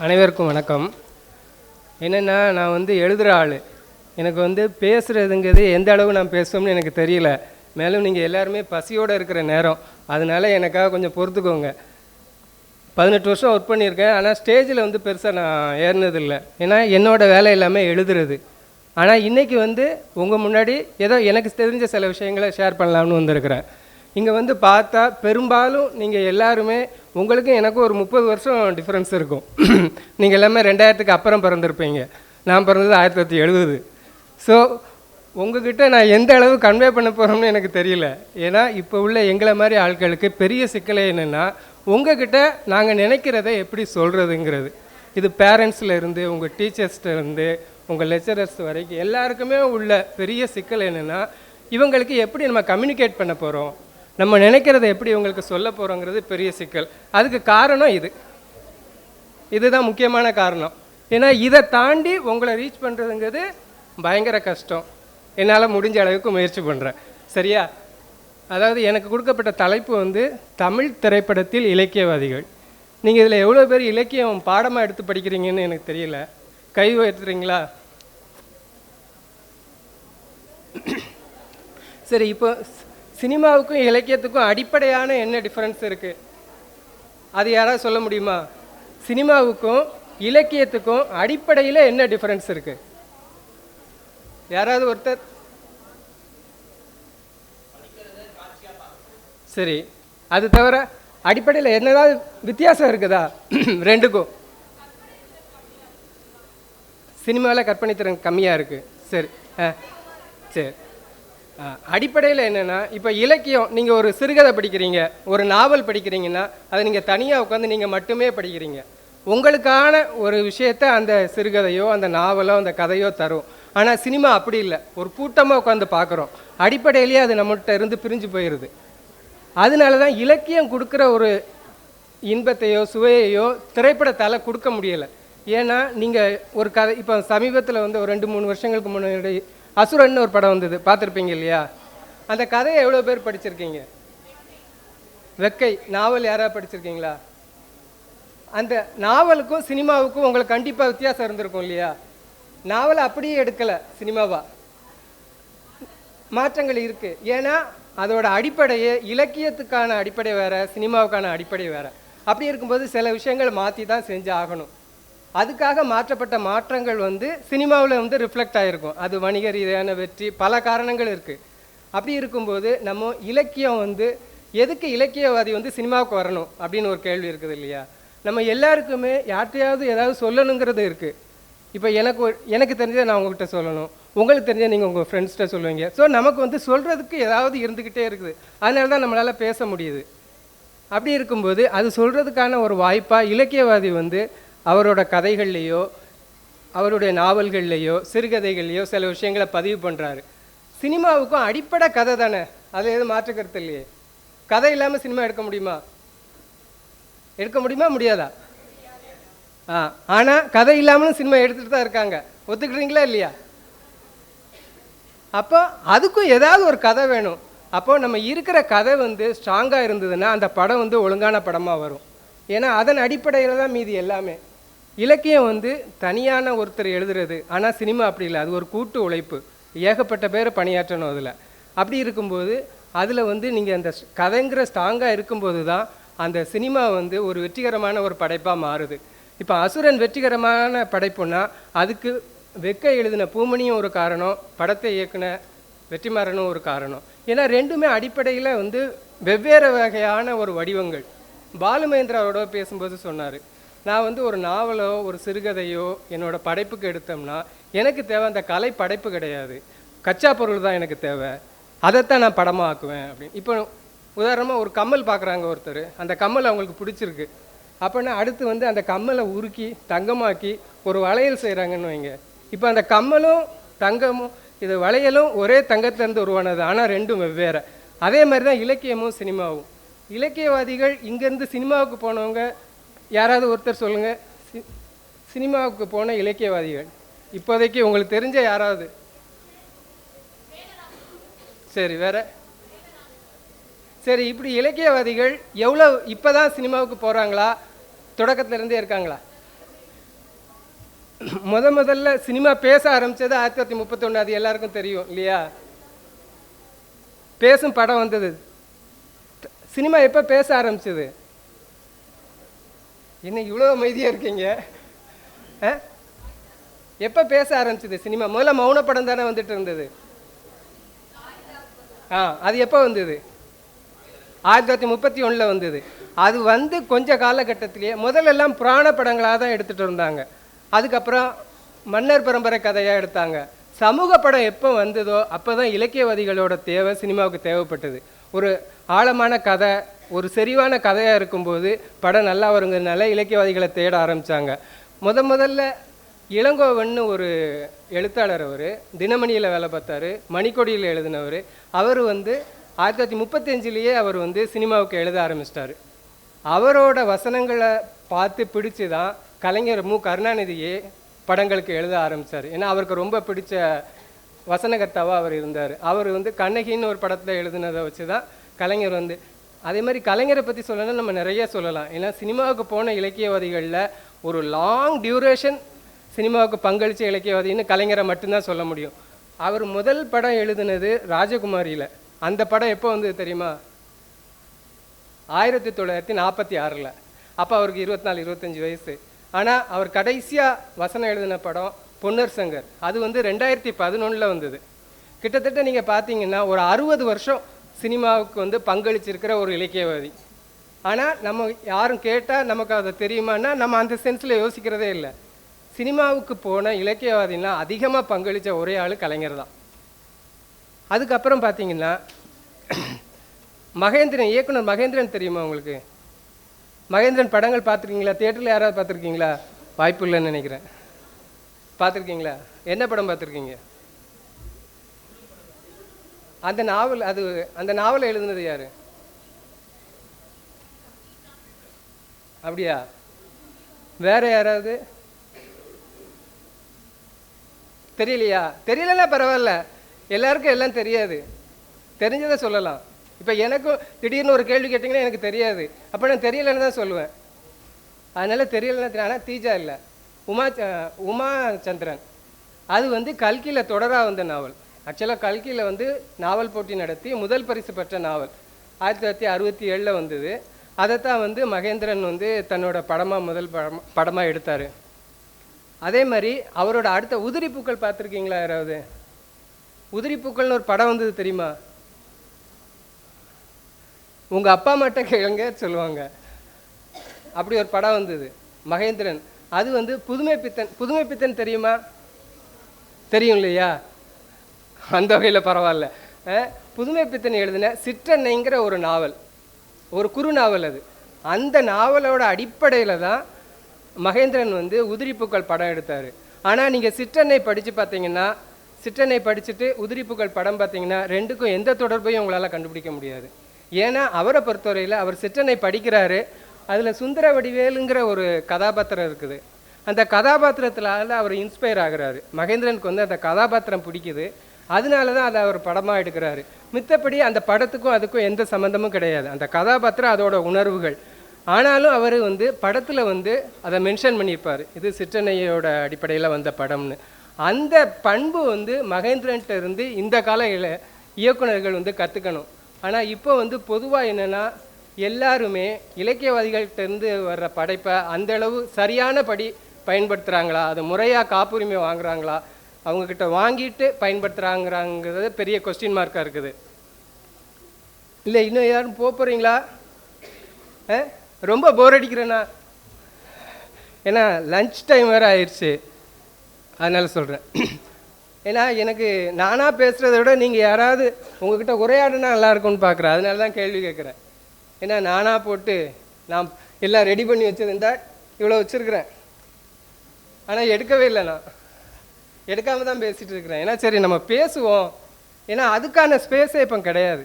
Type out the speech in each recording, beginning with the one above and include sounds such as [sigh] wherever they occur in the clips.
அனைவருக்கும் வணக்கம். என்னென்னா நான் வந்து எழுதுகிற ஆள். எனக்கு வந்து பேசுகிறதுங்கிறது எந்த அளவு நான் பேசுவோம்னு எனக்கு தெரியல. மேலும் நீங்கள் எல்லாருமே பசியோடு இருக்கிற நேரம். அதனால் எனக்காக கொஞ்சம் பொறுத்துக்கோங்க. பதினெட்டு வருஷம் ஒர்க் பண்ணியிருக்கேன். ஆனால் ஸ்டேஜில் வந்து பெருசாக நான் ஏறினதில்லை. ஏன்னா என்னோடய வேலை எல்லாமே எழுதுறது. ஆனால் இன்றைக்கி வந்து உங்கள் முன்னாடி ஏதோ எனக்கு தெரிஞ்ச சில விஷயங்களை ஷேர் பண்ணலாம்னு வந்திருக்கிறேன். இங்கே வந்து பார்த்தா பெரும்பாலும் நீங்கள் எல்லாருமே உங்களுக்கும் எனக்கும் ஒரு முப்பது வருஷம் டிஃப்ரென்ஸ் இருக்கும். [clears throat] நீங்கள் எல்லாமே ரெண்டாயிரத்துக்கு அப்புறம் பிறந்திருப்பீங்க. நான் பிறந்தது ஆயிரத்தி தொள்ளாயிரத்தி எழுபது. ஸோ உங்ககிட்ட நான் எந்த அளவு கன்வே பண்ண போகிறோம்னு எனக்கு தெரியல. ஏன்னா இப்போ உள்ள எங்களை மாதிரி ஆட்களுக்கு பெரிய சிக்கலை என்னென்னா உங்ககிட்ட நாங்கள் நினைக்கிறத எப்படி சொல்கிறதுங்கிறது இது பேரண்ட்ஸ்லேருந்து உங்கள் டீச்சர்ஸ்கிட்ட உங்கள் லெக்சரர்ஸ் வரைக்கும் எல்லாருக்குமே உள்ள பெரிய சிக்கல் என்னென்னா இவங்களுக்கு எப்படி நம்ம கம்யூனிகேட் பண்ண போகிறோம் நம்ம நினைக்கிறத எப்படி இவங்களுக்கு சொல்ல போகிறோங்கிறது பெரிய சிக்கல். அதுக்கு காரணம் இது. இதுதான் முக்கியமான காரணம். ஏன்னா இதை தாண்டி உங்களை ரீச் பண்ணுறதுங்கிறது பயங்கர கஷ்டம். என்னால் முடிஞ்ச அளவுக்கு முயற்சி பண்ணுறேன் சரியா? அதாவது எனக்கு கொடுக்கப்பட்ட தலைப்பு வந்து தமிழ் திரைப்படத்தில் இலக்கியவாதிகள். நீங்கள் இதில் எவ்வளோ பேர் இலக்கியம் பாடமாக எடுத்து படிக்கிறீங்கன்னு எனக்கு தெரியல. கை உயர்த்துறீங்களா? சரி இப்போ சினிமாவுக்கும் இலக்கியத்துக்கும் அடிப்படையான என்ன டிஃப்ரென்ஸ் இருக்குது அது யாராவது சொல்ல முடியுமா? சினிமாவுக்கும் இலக்கியத்துக்கும் அடிப்படையில் என்ன டிஃப்ரென்ஸ் இருக்குது யாராவது ஒருத்தர்? சரி. அது தவிர அடிப்படையில் என்னதாவது வித்தியாசம் இருக்குதா? [clears throat] ரெண்டுக்கும். சினிமாவில் கற்பனைத்திறன் கம்மியாக இருக்குது சரி. ஆ சரி. அடிப்படையில் என்னென்னா இப்போ இலக்கியம் நீங்கள் ஒரு சிறுகதை படிக்கிறீங்க ஒரு நாவல் படிக்கிறீங்கன்னா அதை நீங்கள் தனியாக உட்காந்து நீங்கள் மட்டுமே படிக்கிறீங்க. உங்களுக்கான ஒரு விஷயத்த அந்த சிறுகதையோ அந்த நாவலோ அந்த கதையோ தரும். ஆனால் சினிமா அப்படி இல்லை. ஒரு கூட்டமாக உட்காந்து பார்க்குறோம் அடிப்படையிலேயே அது நம்மகிட்ட இருந்து பிரிஞ்சு போயிடுது அதனால தான் இலக்கியம் கொடுக்குற ஒரு இன்பத்தையோ சுவையையோ திரைப்படத்தால் கொடுக்க முடியலை. ஏன்னா நீங்கள் ஒரு கதை இப்போ சமீபத்தில் வந்து ஒரு ரெண்டு மூணு வருஷங்களுக்கு முன்னாடி அசுரன் ஒரு படம் வந்தது பார்த்துருப்பீங்க இல்லையா? அந்த கதையை எவ்வளோ பேர் படிச்சிருக்கீங்க? வெக்கை நாவல் யாராவது படிச்சிருக்கீங்களா? அந்த நாவலுக்கும் சினிமாவுக்கும் உங்களுக்கு கண்டிப்பாக வித்தியாசம் இருந்திருக்கும் இல்லையா? நாவலை அப்படியே எடுக்கலை சினிமாவா? மாற்றங்கள் இருக்குது ஏன்னா அதோட அடிப்படையே இலக்கியத்துக்கான அடிப்படை வேறு சினிமாவுக்கான அடிப்படை வேறு. அப்படி இருக்கும்போது சில விஷயங்கள் மாற்றி தான் செஞ்சு ஆகணும் அதுக்காக மாற்றப்பட்ட மாற்றங்கள் வந்து சினிமாவில் வந்து ரிஃப்ளெக்ட் ஆகிருக்கும் அது வணிக ரீதியான வெற்றி பல காரணங்கள் இருக்குது அப்படி இருக்கும்போது நம்ம இலக்கியம் வந்து எதுக்கு இலக்கியவாதி வந்து சினிமாவுக்கு வரணும் அப்படின்னு ஒரு கேள்வி இருக்குது இல்லையா? நம்ம எல்லாருக்குமே யார்கிட்டையாவது ஏதாவது சொல்லணுங்கிறது இருக்குது இப்போ எனக்கு எனக்கு தெரிஞ்சதை நான் உங்கள்கிட்ட சொல்லணும். உங்களுக்கு தெரிஞ்ச நீங்கள் உங்கள் ஃப்ரெண்ட்ஸ்கிட்ட சொல்லுவீங்க. ஸோ நமக்கு வந்து சொல்கிறதுக்கு ஏதாவது இருந்துக்கிட்டே இருக்குது. அதனால தான் நம்மளால் பேச முடியுது. அப்படி இருக்கும்போது அது சொல்கிறதுக்கான ஒரு வாய்ப்பாக இலக்கியவாதி வந்து அவரோட கதைகள்லேயோ அவருடைய நாவல்கள்லேயோ சிறுகதைகள்லையோ சில விஷயங்களை பதிவு பண்ணுறாரு சினிமாவுக்கும் அடிப்படை கதை தானே. அதில் எதுவும் மாற்றுக்கிறது கருத்து இல்லையே. கதை இல்லாமல் சினிமா எடுக்க முடியுமா? எடுக்க முடியுமா? முடியாதா? ஆ ஆனால் கதை இல்லாமலும் சினிமா எடுத்துகிட்டு தான் இருக்காங்க. ஒத்துக்கிறீங்களா இல்லையா? அப்போ அதுக்கும் ஏதாவது ஒரு கதை வேணும். அப்போ நம்ம இருக்கிற கதை வந்து ஸ்ட்ராங்காக இருந்ததுன்னா அந்த படம் வந்து ஒழுங்கான படமாக வரும். ஏன்னா அதன் அடிப்படையில் தான் மீதி எல்லாமே. இலக்கியம் வந்து தனியான ஒருத்தர் எழுதுறது ஆனால் சினிமா அப்படி இல்லை. அது ஒரு கூட்டு உழைப்பு. ஏகப்பட்ட பேர் பணியாற்றணும் அதில். அப்படி இருக்கும்போது அதில் வந்து நீங்கள் அந்த கதைங்கிற ஸ்ட்ராங்காக இருக்கும்போது தான் அந்த சினிமா வந்து ஒரு வெற்றிகரமான ஒரு படைப்பாக மாறுது. இப்போ அசுரன் வெற்றிகரமான படைப்புன்னா அதுக்கு வெக்க எழுதின பூமணியும் ஒரு காரணம் படத்தை இயக்குன வெற்றிமாறனும் ஒரு காரணம். ஏன்னா ரெண்டுமே அடிப்படையில் வந்து வெவ்வேறு வகையான ஒரு வடிவங்கள். பாலுமகேந்திராவோட பேசும்போது சொன்னார் நான் வந்து ஒரு நாவலோ ஒரு சிறுகதையோ என்னோட படைப்புக்கு எடுத்தோம்னா எனக்கு தேவை அந்த கலை படைப்பு கிடையாது. கச்சா பொருள் தான் எனக்கு தேவை. அதைத்தான் நான் படமாக ஆக்குவேன் அப்படின்னு. இப்போ உதாரணமாக ஒரு கம்மல் பார்க்குறாங்க ஒருத்தர். அந்த கம்மல் அவங்களுக்கு பிடிச்சிருக்கு. அப்போனா அடுத்து வந்து அந்த கம்மலை உருக்கி தங்கமாக்கி ஒரு வளையல் செய்கிறாங்கன்னு வைங்க. இப்போ அந்த கம்மலும் தங்கமும் இது வளையலும் ஒரே தங்கத்திலேருந்து உருவானது. ஆனால் ரெண்டும் வெவ்வேறு. அதே மாதிரி தான் இலக்கியமும் சினிமாவும். இலக்கியவாதிகள் இங்கேருந்து சினிமாவுக்கு போனவங்க யாராவது ஒருத்தர் சொல்லுங்கள் சி சினிமாவுக்கு போன இலக்கியவாதிகள். இப்போதைக்கு உங்களுக்கு தெரிஞ்ச யாராவது? சரி வேற. சரி இப்படி இலக்கியவாதிகள் எவ்வளோ இப்போ தான் சினிமாவுக்கு போகிறாங்களா தொடக்கத்துலேருந்தே இருக்காங்களா? முத முதல்ல சினிமா பேச ஆரம்பித்தது ஆயிரத்தி தொள்ளாயிரத்தி முப்பத்தொன்று அது எல்லாருக்கும் தெரியும் இல்லையா? பேசும் படம் வந்தது. சினிமா எப்போ பேச ஆரம்பிச்சது? என்ன இவ்வளோ அமைதியாக இருக்கீங்க? ஆ? எப்போ பேச ஆரம்பிச்சது சினிமா? முதல்ல மௌன படம் தானே வந்துட்டு இருந்தது. ஆ அது எப்போ வந்தது? ஆயிரத்தி தொள்ளாயிரத்தி முப்பத்தி ஒன்றில் வந்தது. அது வந்து கொஞ்ச காலகட்டத்திலேயே முதல்ல புராண படங்களாக தான் எடுத்துகிட்டு இருந்தாங்க. அதுக்கப்புறம் மன்னர் பரம்பரை கதையாக எடுத்தாங்க. சமூக படம் எப்போ வந்ததோ அப்போ தான் இலக்கியவாதிகளோட தேவை சினிமாவுக்கு தேவைப்பட்டது. ஒரு ஆழமான கதை ஒரு செறிவான கதையாக இருக்கும்போது படம் நல்லா வருங்கிறதுனால இலக்கியவாதிகளை தேட ஆரம்பித்தாங்க முத முதல்ல இளங்கோவன்னு ஒரு எழுத்தாளர் அவர் தினமணியில் வேலை பார்த்தாரு மணிக்கொடியில் எழுதினவர். அவர் வந்து ஆயிரத்தி தொள்ளாயிரத்தி முப்பத்தஞ்சிலேயே அவர் வந்து சினிமாவுக்கு எழுத ஆரம்பிச்சிட்டாரு. அவரோட வசனங்களை பார்த்து பிடிச்சி தான் கலைஞர் மு. கருணாநிதியே படங்களுக்கு எழுத ஆரம்பித்தார் ஏன்னா அவருக்கு ரொம்ப பிடிச்ச வசனகர்த்தாவாக அவர் இருந்தார். அவர் வந்து கண்ணகின்னு ஒரு படத்தில் எழுதுனதை வச்சு தான் கலைஞர் வந்து அதே மாதிரி கலைஞரை பற்றி சொல்லணும்னா நம்ம நிறைய சொல்லலாம். ஏன்னா சினிமாவுக்கு போன இலக்கியவாதிகளில் ஒரு லாங் டியூரேஷன் சினிமாவுக்கு பங்களிச்ச இலக்கியவாதின்னு கலைஞரை மட்டும்தான் சொல்ல முடியும். அவர் முதல் படம் எழுதுனது ராஜகுமாரியில். அந்த படம் எப்போ வந்தது தெரியுமா? ஆயிரத்தி தொள்ளாயிரத்தி நாற்பத்தி ஆறில். அப்போ அவருக்கு இருபத்தி நாலு இருபத்தஞ்சி வயசு. ஆனால் அவர் கடைசியாக வசனம் எழுதின படம் பொன்னர் சங்கர். அது வந்து ரெண்டாயிரத்தி பதினொன்றில் வந்தது. கிட்டத்தட்ட நீங்கள் பார்த்தீங்கன்னா ஒரு அறுபது வருஷம் சினிமாவுக்கு வந்து பங்களிச்சிருக்கிற ஒரு இலக்கியவாதி. ஆனால் நம்ம யாரும் கேட்டால் நமக்கு அதை தெரியுமான்னா நம்ம அந்த சென்ஸில் யோசிக்கிறதே இல்லை. சினிமாவுக்கு போன இலக்கியவாதினா அதிகமாக பங்களித்த ஒரே ஆள் கலைஞர் தான். அதுக்கப்புறம் பார்த்தீங்கன்னா மகேந்திரன் இயக்குனர் மகேந்திரன் தெரியுமா உங்களுக்கு? மகேந்திரன் படங்கள் பார்த்துருக்கீங்களா தியேட்டரில் யாராவது பார்த்துருக்கீங்களா வாய்ப்பு இல்லைன்னு நினைக்கிறேன். பார்த்துருக்கீங்களா என்ன படம் பார்த்துருக்கீங்க அந்த நாவல் அது அந்த நாவலை எழுதுனது யாரு? அப்படியா? வேற யாராவது? தெரியலையா? தெரியலன்னா பரவாயில்ல. எல்லாருக்கும் எல்லாம் தெரியாது. தெரிஞ்சதை சொல்லலாம். இப்போ எனக்கும் திடீர்னு ஒரு கேள்வி கேட்டிங்கன்னா எனக்கு தெரியாது. அப்போ நான் தெரியலன்னு தான் சொல்லுவேன். அதனால் தெரியலன்னு ஆனால் தீஜா இல்லை. உமா உமா சந்திரன். அது வந்து கல்கியில் தொடராக வந்த நாவல். ஆக்சுவலாக கல்கியில் வந்து நாவல் போட்டி நடத்தி முதல் பரிசு பெற்ற நாவல். ஆயிரத்தி தொள்ளாயிரத்தி அறுபத்தி ஏழில் வந்தது. அதைத்தான் வந்து மகேந்திரன் வந்து தன்னோட படமாக முதல் படம் படமாக எடுத்தார். அதே மாதிரி அவரோட அடுத்த உதிரி பூக்கள் பார்த்துருக்கீங்களா யாராவது? உதிரி பூக்கள்னு ஒரு படம் வந்தது தெரியுமா? உங்கள் அப்பா அம்மாட்ட கேளுங்க சொல்லுவாங்க. அப்படி ஒரு படம் வந்தது. மகேந்திரன். அது வந்து புதுமை பித்தன் புதுமை பித்தன் தெரியுமா? தெரியும் இல்லையா? அந்த வகையில் பரவாயில்ல. புதுமை பித்தன் எழுதின சிற்றன்னைங்கிற ஒரு நாவல். ஒரு குறு நாவல் அது. அந்த நாவலோட அடிப்படையில் தான் மகேந்திரன் வந்து உதிரிப்புக்கள் படம் எடுத்தார். ஆனால் நீங்கள் சிற்றன்னை படித்து பார்த்தீங்கன்னா சிற்றன்னை படிச்சுட்டு உதிரிப்புகள் படம் பார்த்தீங்கன்னா ரெண்டுக்கும் எந்த தொடர்பையும் உங்களால் கண்டுபிடிக்க முடியாது. ஏன்னா அவரை பொறுத்தவரையில் அவர் சிற்றன்னை படிக்கிறாரு. அதில் சுந்தர வடிவேலுங்கிற ஒரு கதாபாத்திரம் இருக்குது. அந்த கதாபாத்திரத்தினால அவர் இன்ஸ்பயர் ஆகிறாரு. மகேந்திரனுக்கு வந்து அந்த கதாபாத்திரம் பிடிக்குது. அதனால தான் அதை அவர் படமாக எடுக்கிறாரு. மித்தபடி அந்த படத்துக்கும் அதுக்கும் எந்த சம்மந்தமும் கிடையாது. அந்த கதாபாத்திரம் அதோட உணர்வுகள். ஆனாலும் அவர் வந்து படத்தில் வந்து அதை மென்ஷன் பண்ணியிருப்பார். இது சிற்றனையோட அடிப்படையில் வந்த படம்னு. அந்த பண்பு வந்து மகேந்திரன்ட்ட இருந்து இந்த கால இயக்குநர்கள் இயக்குனர்கள் வந்து கற்றுக்கணும் ஆனால் இப்போ வந்து பொதுவாக என்னென்னா எல்லாருமே இலக்கியவாதிகள்கிட்டருந்து வர்ற படைப்பை அந்த அளவு சரியான படி பயன்படுத்துகிறாங்களா அது முறையாக காப்புரிமை வாங்குறாங்களா? அவங்கக்கிட்ட வாங்கிட்டு பயன்படுத்துகிறாங்கிறாங்கிறது பெரிய கொஸ்டின் மார்க்காக இருக்குது. இல்லை இன்னும் யாரும் போக போகிறீங்களா ஆ? ரொம்ப போர் அடிக்கிறேண்ணா ஏன்னா லஞ்ச் டைம் வேறு ஆயிடுச்சு அதனால் சொல்கிறேன் ஏன்னா எனக்கு நானாக பேசுகிறத விட நீங்கள் யாராவது உங்ககிட்ட உரையாடினா நல்லா இருக்கும்னு பார்க்குறேன் அதனால தான் கேள்வி கேட்குறேன் ஏன்னா நானாக போட்டு நான் எல்லாம் ரெடி பண்ணி வச்சுருந்தா இவ்வளோ வச்சுருக்குறேன். ஆனால் எடுக்கவே இல்லை நான். எடுக்காம தான் பேசிகிட்டு இருக்கிறேன். ஏன்னா சரி நம்ம பேசுவோம். ஏன்னா அதுக்கான ஸ்பேஸே இப்போ கிடையாது.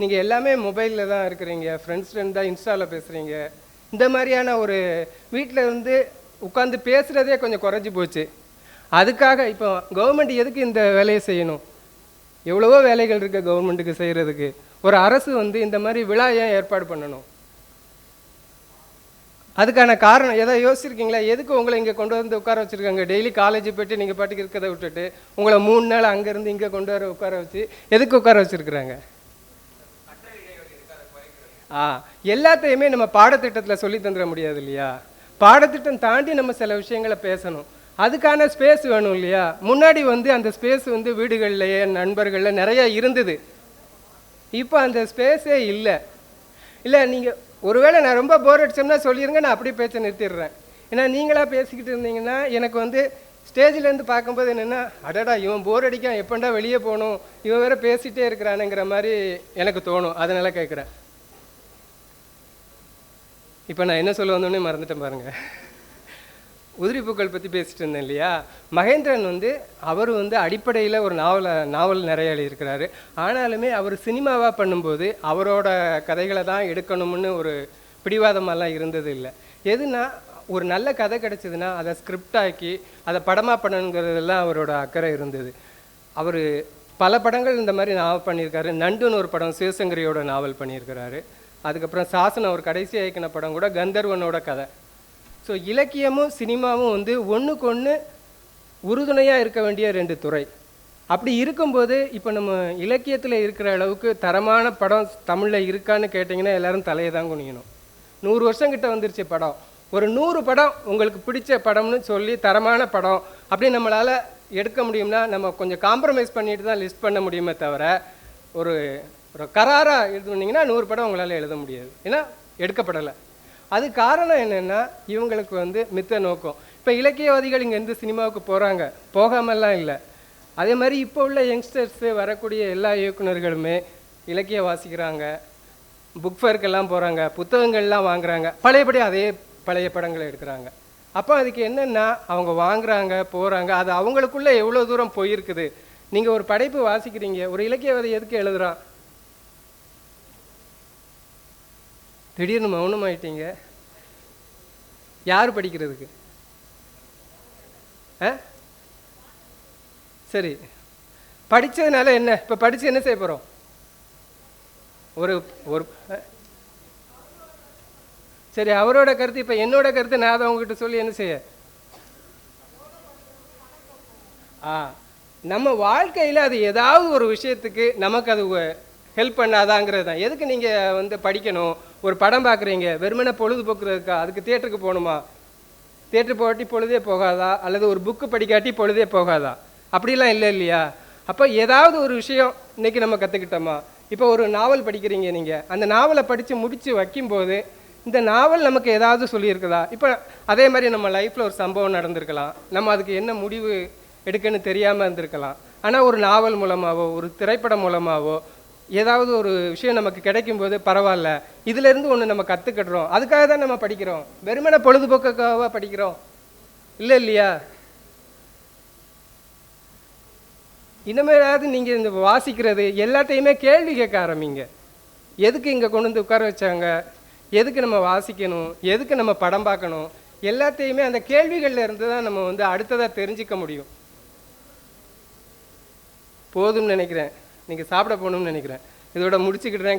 நீங்கள் எல்லாமே மொபைலில் தான் இருக்கிறீங்க. ஃப்ரெண்ட்ஸ்லேருந்து தான் இன்ஸ்டாவில் பேசுகிறீங்க இந்த மாதிரியான ஒரு வீட்டில் இருந்து உட்காந்து பேசுகிறதே கொஞ்சம் குறைஞ்சி போச்சு. அதுக்காக இப்போ கவர்மெண்ட் எதுக்கு இந்த வேலையை செய்யணும்? எவ்வளவோ வேலைகள் இருக்குது கவர்மெண்ட்டுக்கு செய்கிறதுக்கு ஒரு அரசு வந்து இந்த மாதிரி விழா ஏன் ஏற்பாடு பண்ணணும்? அதுக்கான காரணம் எதாவது யோசிச்சிருக்கீங்களா? எதுக்கு உங்களை இங்கே கொண்டு வந்து உட்கார வச்சுருக்காங்க? டெய்லி காலேஜ் போயிட்டு நீங்கள் பாட்டுக்கு இருக்கிறத விட்டுட்டு உங்களை மூணு நாள் அங்கேருந்து இங்கே கொண்டு வர உட்கார வச்சு எதுக்கு உட்கார வச்சுருக்குறாங்க? ஆ எல்லாத்தையுமே நம்ம பாடத்திட்டத்தில் சொல்லி தந்துட முடியாது இல்லையா? பாடத்திட்டம் தாண்டி நம்ம சில விஷயங்களை பேசணும். அதுக்கான ஸ்பேஸ் வேணும் இல்லையா? முன்னாடி வந்து அந்த ஸ்பேஸ் வந்து வீடுகள்லையே நண்பர்களில் நிறையா இருந்தது. இப்போ அந்த ஸ்பேஸே இல்லை. இல்லை நீங்கள் ஒருவேளை நான் ரொம்ப போர் அடிச்சோம்னா சொல்லிடுங்க நான் அப்படியே பேச்சை நிறுத்திடுறேன். ஏன்னா நீங்களாக பேசிக்கிட்டு இருந்தீங்கன்னா எனக்கு வந்து ஸ்டேஜிலேருந்து பார்க்கும்போது என்னென்னா அடடா இவன் போர் அடிக்கான் எப்பண்டா வெளியே போகணும் இவன் வேற பேசிகிட்டே இருக்கிறானுங்கிற மாதிரி எனக்கு தோணும். அதனால கேட்குறேன் இப்போ நான் என்ன சொல்ல வந்தோன்னே மறந்துட்டேன் பாருங்கள் உதிரிப்பூக்கள் பற்றி பேசிட்டு இருந்தேன் இல்லையா? மகேந்திரன் வந்து அவர் வந்து அடிப்படையில் ஒரு நாவலை நாவல் நிறைய எழுதியிருக்கிறாரு. ஆனாலுமே அவர் சினிமாவாக பண்ணும்போது அவரோட கதைகளை தான் எடுக்கணும்னு ஒரு பிடிவாதமெல்லாம் இருந்தது இல்லை. எதுனா ஒரு நல்ல கதை கிடச்சிதுன்னா அதை ஸ்கிரிப்ட் ஆக்கி அதை படமாக பண்ணணுங்கிறதெல்லாம் அவரோட அக்கறை இருந்தது. அவர் பல படங்கள் இந்த மாதிரி நாவல் பண்ணியிருக்காரு. நண்டுன்னு ஒரு படம் சிவசங்கரியோட நாவல் பண்ணியிருக்கிறாரு. அதுக்கப்புறம் சாசனம் ஒரு கடைசி இயக்கின படம் கூட கந்தர்வனோட கதை. ஸோ இலக்கியமும் சினிமாவும் வந்து ஒன்றுக்கு ஒன்று உறுதுணையாக இருக்க வேண்டிய ரெண்டு துறை. அப்படி இருக்கும்போது இப்போ நம்ம இலக்கியத்தில் இருக்கிற அளவுக்கு தரமான படம் தமிழில் இருக்கான்னு கேட்டிங்கன்னா எல்லோரும் தலையை தான் குனியணும். நூறு வருஷம் கிட்ட வந்துருச்சு படம். ஒரு நூறு படம் உங்களுக்கு பிடிச்ச படம்னு சொல்லி தரமான படம் அப்படி நம்மளால் எடுக்க முடியும்னா நம்ம கொஞ்சம் காம்ப்ரமைஸ் பண்ணிட்டு தான் லிஸ்ட் பண்ண முடியுமே தவிர ஒரு ஒரு கராராக எழுதுனீங்கன்னா நூறு படம் உங்களால் எழுத முடியாது. ஏன்னா எடுக்கப்படலை. அது காரணம் என்னென்னா இவங்களுக்கு வந்து மித்த நோக்கம். இப்போ இலக்கியவாதிகள் இங்கேருந்து சினிமாவுக்கு போகிறாங்க போகாமல்லாம் இல்லை. அதே மாதிரி இப்போ உள்ள யங்ஸ்டர்ஸு வரக்கூடிய எல்லா இயக்குனர்களுமே இலக்கிய வாசிக்கிறாங்க. புக் ஃபேருக்கெல்லாம் போகிறாங்க புத்தகங்கள்லாம் வாங்குறாங்க. பழையபடி அதே பழைய படங்களை எடுக்கிறாங்க. அப்போ அதுக்கு என்னென்னா அவங்க வாங்குறாங்க போகிறாங்க அது அவங்களுக்குள்ளே எவ்வளோ தூரம் போயிருக்குது? நீங்கள் ஒரு படைப்பு வாசிக்கிறீங்க. ஒரு இலக்கியவாதி எதுக்கு எழுதுகிறான் திடீர்னு மௌனமாயிட்டீங்க. யார் படிக்கிறதுக்கு? ஆ? சரி. படித்ததுனால என்ன? இப்போ படித்து என்ன செய்ய போகிறோம் ஒரு ஒரு சரி அவரோட கருத்து இப்போ என்னோட கருத்து நான் அதை உங்ககிட்ட சொல்லி என்ன செய்ய? ஆ. நம்ம வாழ்க்கையில் அது ஏதாவது ஒரு விஷயத்துக்கு நமக்கு அது ஹெல்ப் பண்ணாதாங்கிறது தான். எதுக்கு நீங்கள் வந்து படிக்கணும்? ஒரு படம் பார்க்குறீங்க வெறுமனே பொழுதுபோக்குறதுக்கா அதுக்கு தியேட்டருக்கு போகணுமா? தியேட்டர் போகாட்டி பொழுதே போகாதா? அல்லது ஒரு புக்கு படிக்காட்டி பொழுதே போகாதா? அப்படிலாம் இல்லை இல்லையா? அப்போ ஏதாவது ஒரு விஷயம் இன்னைக்கு நம்ம கற்றுக்கிட்டோமா இப்போ ஒரு நாவல் படிக்கிறீங்க நீங்கள் அந்த நாவலை படித்து முடித்து வைக்கும்போது இந்த நாவல் நமக்கு ஏதாவது சொல்லியிருக்குதா? இப்போ அதே மாதிரி நம்ம லைஃப்பில் ஒரு சம்பவம் நடந்திருக்கலாம். நம்ம அதுக்கு என்ன முடிவு எடுக்கன்னு தெரியாமல் இருந்திருக்கலாம். ஆனால் ஒரு நாவல் மூலமாகவோ ஒரு திரைப்படம் மூலமாகவோ ஏதாவது ஒரு விஷயம் நமக்கு கிடைக்கும்போது பரவாயில்ல இதுலேருந்து ஒன்று நம்ம கற்றுக்கிடுறோம் அதுக்காக தான் நம்ம படிக்கிறோம். வெறுமனை பொழுதுபோக்குக்காக படிக்கிறோம்? இல்லை இல்லையா? இனிமேலாவது நீங்கள் இந்த வாசிக்கிறது எல்லாத்தையுமே கேள்வி கேட்க ஆரம்பிங்க. எதுக்கு இங்கே கொண்டு வந்து உட்கார வச்சாங்க? எதுக்கு நம்ம வாசிக்கணும்? எதுக்கு நம்ம படம் பார்க்கணும்? எல்லாத்தையுமே அந்த கேள்விகள்ல இருந்து தான் நம்ம வந்து அடுத்ததாக தெரிஞ்சுக்க முடியும். போதும்னு நினைக்கிறேன். இன்றைக்கி சாப்பிட போகணும்னு நினைக்கிறேன். இதோட முடிச்சுக்கிட்டுறேன்